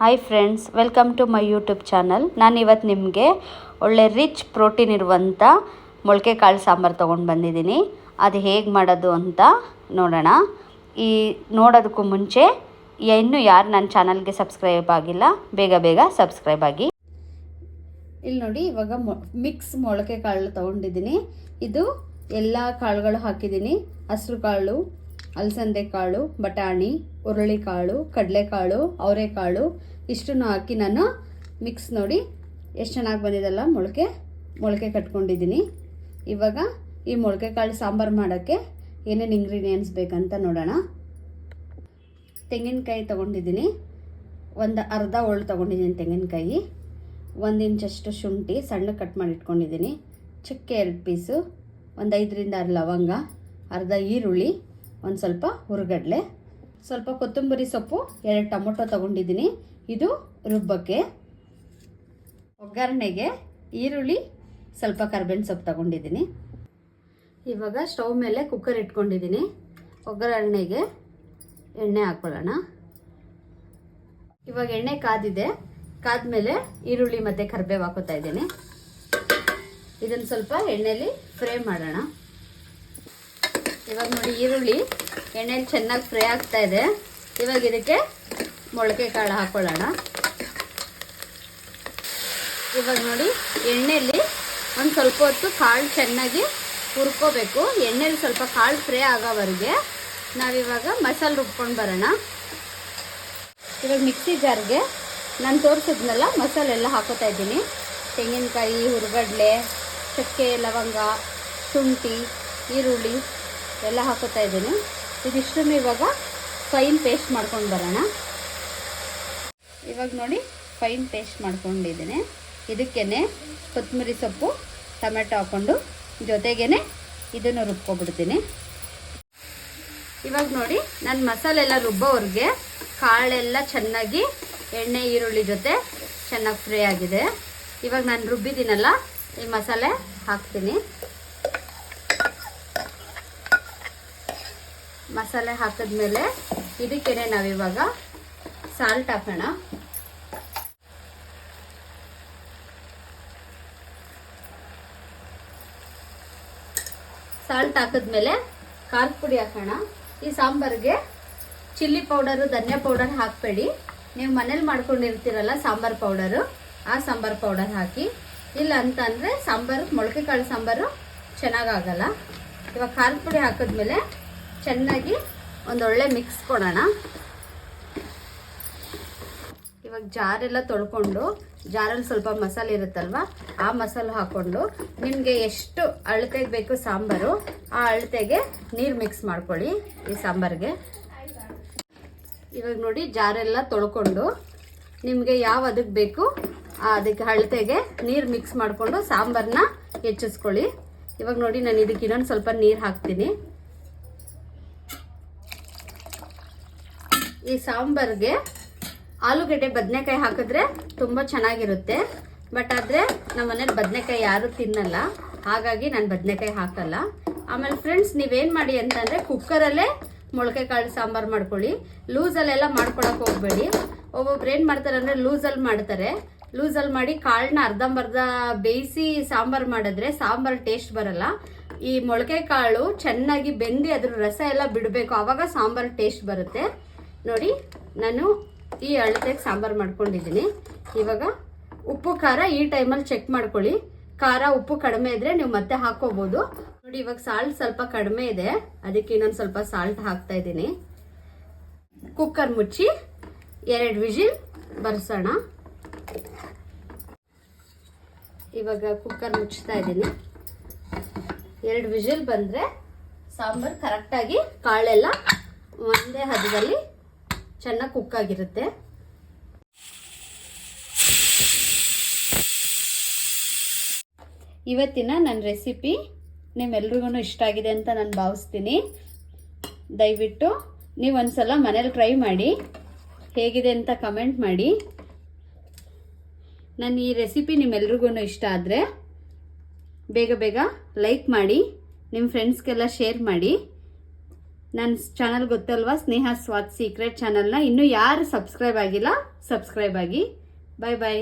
Hi friends welcome to my YouTube channel ನಾನು ಇವತ್ತು ನಿಮಗೆ ಒಳ್ಳೆ ರಿಚ್ ಪ್ರೋಟೀನ್ ಇರುವಂಥ ಮೊಳಕೆ ಕಾಳು ಸಾಂಬಾರು ತೊಗೊಂಡು ಬಂದಿದ್ದೀನಿ. ಅದು ಹೇಗೆ ಮಾಡೋದು ಅಂತ ನೋಡೋಣ. ಈ ನೋಡೋದಕ್ಕೂ ಮುಂಚೆ ಇನ್ನೂ ಯಾರು ನನ್ನ ಚಾನಲ್ಗೆ ಸಬ್ಸ್ಕ್ರೈಬ್ ಆಗಿಲ್ಲ, ಬೇಗ ಬೇಗ ಸಬ್ಸ್ಕ್ರೈಬ್ ಆಗಿ. ಇಲ್ಲಿ ನೋಡಿ, ಇವಾಗ ಮಿಕ್ಸ್ ಮೊಳಕೆ ಕಾಳು ತೊಗೊಂಡಿದ್ದೀನಿ. ಇದು ಎಲ್ಲ ಕಾಳುಗಳು ಹಾಕಿದ್ದೀನಿ. ಹಸಿರು ಕಾಳು ಅಲಸಂದೆ ಕಾಳು, ಬಟಾಣಿ, ಹುರುಳಿಕಾಳು, ಕಡಲೆಕಾಳು, ಅವರೆಕಾಳು, ಇಷ್ಟನ್ನು ಹಾಕಿ ನಾನು ಮಿಕ್ಸ್ ನೋಡಿ ಎಷ್ಟು ಚೆನ್ನಾಗಿ ಬಂದಿದೆಲ್ಲ ಮೊಳಕೆ ಮೊಳಕೆ ಕಟ್ಕೊಂಡಿದ್ದೀನಿ. ಇವಾಗ ಈ ಮೊಳಕೆ ಕಾಳು ಸಾಂಬಾರು ಮಾಡೋಕ್ಕೆ ಏನೇನು ಇಂಗ್ರೀಡಿಯೆಂಟ್ಸ್ ಬೇಕಂತ ನೋಡೋಣ. ತೆಂಗಿನಕಾಯಿ ತೊಗೊಂಡಿದ್ದೀನಿ. ಒಂದು ಅರ್ಧ ಹೋಳು ತೊಗೊಂಡಿದ್ದೀನಿ ತೆಂಗಿನಕಾಯಿ. ಒಂದು ಇಂಚಷ್ಟು ಶುಂಠಿ ಸಣ್ಣ ಕಟ್ ಮಾಡಿ ಇಟ್ಕೊಂಡಿದ್ದೀನಿ. ಚಕ್ಕೆ ಎರಡು ಪೀಸು ಒಂದು ಐದರಿಂದ ಆರು ಲವಂಗ, ಅರ್ಧ ಈರುಳ್ಳಿ ಒಂದು ಸ್ವಲ್ಪ ಹುರುಗಡ್ಲೆ, ಸ್ವಲ್ಪ ಕೊತ್ತಂಬರಿ ಸೊಪ್ಪು, ಎರಡು ಟೊಮೊಟೊ ತಗೊಂಡಿದ್ದೀನಿ. ಇದು ರುಬ್ಬಕ್ಕೆ. ಒಗ್ಗರಣೆಗೆ ಈರುಳ್ಳಿ, ಸ್ವಲ್ಪ ಕರ್ಬೇವಿನ ಸೊಪ್ಪು ತಗೊಂಡಿದ್ದೀನಿ. ಇವಾಗ ಸ್ಟವ್ ಮೇಲೆ ಕುಕ್ಕರ್ ಇಟ್ಕೊಂಡಿದ್ದೀನಿ. ಒಗ್ಗರಣೆಗೆ ಎಣ್ಣೆ ಹಾಕ್ಕೊಳ್ಳೋಣ ಇವಾಗ ಎಣ್ಣೆ ಕಾದಿದೆ. ಕಾದ್ಮೇಲೆ ಈರುಳ್ಳಿ ಮತ್ತು ಕರ್ಬೇವು ಹಾಕೋತಾ ಇದ್ದೀನಿ. ಇದನ್ನು ಸ್ವಲ್ಪ ಎಣ್ಣೆಯಲ್ಲಿ ಫ್ರೈ ಮಾಡೋಣ. ಇವಾಗ ನೋಡಿ ಈರುಳ್ಳಿ, ಎಣ್ಣೆಲಿ ಚೆನ್ನಾಗಿ ಫ್ರೈ ಆಗ್ತಾ ಇದೆ. ಇವಾಗ ಇದಕ್ಕೆ ಮೊಳಕೆ ಕಾಳು ಹಾಕೊಳ್ಳೋಣ. ಇವಾಗ ನೋಡಿ ಎಣ್ಣೆಯಲ್ಲಿ ಒಂದು ಸ್ವಲ್ಪ ಹೊತ್ತು ಕಾಳು ಚೆನ್ನಾಗಿ ಹುರ್ಕೋಬೇಕು. ಎಣ್ಣೆಲಿ ಸ್ವಲ್ಪ ಕಾಳು ಫ್ರೈ ಆಗೋವರೆಗೆ ನಾವಿವಾಗ ಮಸಾಲೆ ರುಬ್ಕೊಂಡು ಬರೋಣ. ಇವಾಗ ಮಿಕ್ಸಿ ಜಾರ್ಗೆ ನಾನು ತೋರಿಸಿದ್ನಲ್ಲ, ಮಸಾಲೆ ಎಲ್ಲ ಹಾಕೋತಾ ಇದ್ದೀನಿ. ತೆಂಗಿನಕಾಯಿ, ಹುರುಗಡ್ಲೆ, ಚಕ್ಕೆ, ಲವಂಗ, ಶುಂಠಿ, ಈರುಳ್ಳಿ. ಎಲ್ಲ ಹಾಕೋತಾ ಇದ್ದೀನಿ. ಇದಿಷ್ಟನ್ನು ಇವಾಗ ಫೈನ್ ಪೇಸ್ಟ್ ಮಾಡ್ಕೊಂಡು ಬರೋಣ. ಇವಾಗ ನೋಡಿ ಫೈನ್ ಪೇಸ್ಟ್ ಮಾಡ್ಕೊಂಡಿದ್ದೀನಿ. ಇದಕ್ಕೇ ಕೊತ್ತಂಬರಿ ಸೊಪ್ಪು, ಟೊಮೆಟೊ ಹಾಕ್ಕೊಂಡು ಜೊತೆಗೇ ಇದನ್ನು ರುಬ್ಕೊಬಿಡ್ತೀನಿ. ಇವಾಗ ನೋಡಿ, ನಾನು ಮಸಾಲೆ ಎಲ್ಲ ರುಬ್ಬೋವ್ರಿಗೆ ಕಾಳೆಲ್ಲ ಚೆನ್ನಾಗಿ ಎಣ್ಣೆ, ಈರುಳ್ಳಿ ಜೊತೆ ಚೆನ್ನಾಗಿ ಫ್ರೈ ಆಗಿದೆ. ಇವಾಗ ನಾನು ರುಬ್ಬಿದ್ದೀನಲ್ಲ, ಈ ಮಸಾಲೆ ಹಾಕ್ತೀನಿ. ಮಸಾಲೆ ಹಾಕಿದ್ಮೇಲೆ ಇದಕ್ಕೇನೆ ನಾವಿವಾಗ ಸಾಲ್ಟ್ ಹಾಕೋಣ. ಸಾಲ್ಟ್ ಹಾಕಿದ್ಮೇಲೆ ಖಾರದ ಪುಡಿ ಹಾಕೋಣ. ಈ ಸಾಂಬಾರಿಗೆ ಚಿಲ್ಲಿ ಪೌಡರು ಧನಿಯಾ ಪೌಡರ್ ಹಾಕಬೇಡಿ. ನೀವು ಮನೇಲಿ ಮಾಡ್ಕೊಂಡಿರ್ತೀರಲ್ಲ ಸಾಂಬಾರು ಪೌಡರು ಆ ಸಾಂಬಾರು ಪೌಡರ್ ಹಾಕಿ. ಇಲ್ಲ ಅಂತಂದರೆ ಸಾಂಬಾರು ಮೊಳಕೆ ಕಾಳು ಸಾಂಬಾರು ಚೆನ್ನಾಗಾಗಲ್ಲ ಇವಾಗ ಖಾರದ ಪುಡಿ ಹಾಕಿದ್ಮೇಲೆ ಚೆನ್ನಾಗಿ ಒಂದೊಳ್ಳೆ ಮಿಕ್ಸ್ ಕೊಡೋಣ. ಇವಾಗ ಜಾರೆಲ್ಲ ತೊಳ್ಕೊಂಡು ಜಾರಲ್ಲಿ ಸ್ವಲ್ಪ ಮಸಾಲೆ ಇರುತ್ತಲ್ವ, ಆ ಮಸಾಲೆ ಹಾಕ್ಕೊಂಡು ನಿಮಗೆ ಎಷ್ಟು ಅಳತೆಗೆ ಬೇಕು ಸಾಂಬಾರು, ಆ ಅಳತೆಗೆ ನೀರು ಮಿಕ್ಸ್ ಮಾಡ್ಕೊಳ್ಳಿ ಈ ಸಾಂಬಾರಿಗೆ. ಇವಾಗ ನೋಡಿ ಜಾರೆಲ್ಲ ತೊಳ್ಕೊಂಡು ನಿಮಗೆ ಯಾವ ಅದಕ್ಕೆ ಬೇಕು ಅದಕ್ಕೆ ಅಳತೆಗೆ ನೀರು ಮಿಕ್ಸ್ ಮಾಡಿಕೊಂಡು ಸಾಂಬಾರನ್ನ ಹೆಚ್ಚಿಸ್ಕೊಳ್ಳಿ. ಇವಾಗ ನೋಡಿ ನಾನು ಇದಕ್ಕೆ ಇನ್ನೊಂದು ಸ್ವಲ್ಪ ನೀರು ಹಾಕ್ತೀನಿ. ಈ ಸಾಂಬಾರ್ಗೆ ಆಲೂಗಡ್ಡೆ ಬದನೆಕಾಯಿ ಹಾಕಿದ್ರೆ ತುಂಬ ಚೆನ್ನಾಗಿರುತ್ತೆ. ಬಟ್ ಆದರೆ ನಮ್ಮ ಮನೇಲಿ ಬದನೆಕಾಯಿ ಯಾರು ತಿನ್ನಲ್ಲ. ಹಾಗಾಗಿ ನಾನು ಬದನೆಕಾಯಿ ಹಾಕಲ್ಲ. ಆಮೇಲೆ ಫ್ರೆಂಡ್ಸ್ ನೀವೇನು ಮಾಡಿ ಅಂತಂದರೆ ಕುಕ್ಕರಲ್ಲೇ ಮೊಳಕೆ ಕಾಳು ಸಾಂಬಾರು ಮಾಡ್ಕೊಳ್ಳಿ. ಲೂಸಲ್ಲೆಲ್ಲ ಮಾಡ್ಕೊಳಕ್ಕೆ ಹೋಗಬೇಡಿ. ಒಬ್ಬೊಬ್ರು ಏನು ಮಾಡ್ತಾರೆ ಅಂದರೆ ಲೂಸಲ್ಲಿ ಮಾಡ್ತಾರೆ. ಲೂಸಲ್ಲಿ ಮಾಡಿ ಕಾಳನ್ನ ಅರ್ಧಂಬರ್ಧ ಬೇಯಿಸಿ ಸಾಂಬಾರು ಮಾಡಿದ್ರೆ ಸಾಂಬಾರು ಟೇಸ್ಟ್ ಬರಲ್ಲ. ಈ ಮೊಳಕೆ ಕಾಳು ಚೆನ್ನಾಗಿ ಬೆಂದಿ ಅದ್ರ ರಸ ಎಲ್ಲ ಬಿಡಬೇಕು. ಆವಾಗ ಸಾಂಬಾರು ಟೇಸ್ಟ್ ಬರುತ್ತೆ. ನೋಡಿ, ನಾನು ಈ ಅಳತೆಗೆ ಸಾಂಬಾರು ಮಾಡ್ಕೊಂಡಿದ್ದೀನಿ. ಇವಾಗ ಉಪ್ಪು, ಖಾರ ಈ ಟೈಮಲ್ಲಿ ಚೆಕ್ ಮಾಡ್ಕೊಳ್ಳಿ. ಖಾರ, ಉಪ್ಪು ಕಡಿಮೆ ಇದ್ರೆ ನೀವು ಮತ್ತೆ ಹಾಕೋಬಹುದು ನೋಡಿ, ಇವಾಗ ಸಾಲ್ಟ್ ಸ್ವಲ್ಪ ಕಡಿಮೆ ಇದೆ. ಅದಕ್ಕೆ ಇನ್ನೊಂದು ಸ್ವಲ್ಪ ಸಾಲ್ಟ್ ಹಾಕ್ತಾ ಇದ್ದೀನಿ. ಕುಕ್ಕರ್ ಮುಚ್ಚಿ ಎರಡು ವಿಜಿಲ್ ಬರ್ಸೋಣ. ಇವಾಗ ಕುಕ್ಕರ್ ಮುಚ್ತಾ ಇದ್ದೀನಿ. ಎರಡು ವಿಜಿಲ್ ಬಂದರೆ ಸಾಂಬಾರು ಕರೆಕ್ಟಾಗಿ ಕಾಳೆಲ್ಲ ಒಂದೇ ಹದದಲ್ಲಿ ಚೆನ್ನಾಗಿ ಕುಕ್ ಆಗಿರುತ್ತೆ. ಇವತ್ತಿನ ನನ್ನ ರೆಸಿಪಿ ನಿಮ್ಮೆಲ್ರಿಗೂ ಇಷ್ಟ ಆಗಿದೆ ಅಂತ ನಾನು ಭಾವಿಸ್ತೀನಿ. ದಯವಿಟ್ಟು ನೀವು ಒಂದ್ಸಲ ಮನೇಲಿ ಟ್ರೈ ಮಾಡಿ. ಹೇಗಿದೆ ಅಂತ ಕಮೆಂಟ್ ಮಾಡಿ. ನನ್ನ ಈ ರೆಸಿಪಿ ನಿಮ್ಮೆಲ್ರಿಗೂ ಇಷ್ಟ ಆದರೆ ಬೇಗ ಬೇಗ ಲೈಕ್ ಮಾಡಿ ನಿಮ್ಮ ಫ್ರೆಂಡ್ಸ್ಗೆಲ್ಲ ಶೇರ್ ಮಾಡಿ. ನನ್ನ ಚಾನಲ್ ಗೊತ್ತಲ್ವಾ? ಸ್ನೇಹ ಸ್ವಾತ್ ಸೀಕ್ರೆಟ್ ಚಾನಲ್ನ ಇನ್ನೂ ಯಾರು ಸಬ್ಸ್ಕ್ರೈಬ್ ಆಗಿಲ್ಲ ಸಬ್ಸ್ಕ್ರೈಬ್ ಆಗಿ. ಬಾಯ್ ಬಾಯ್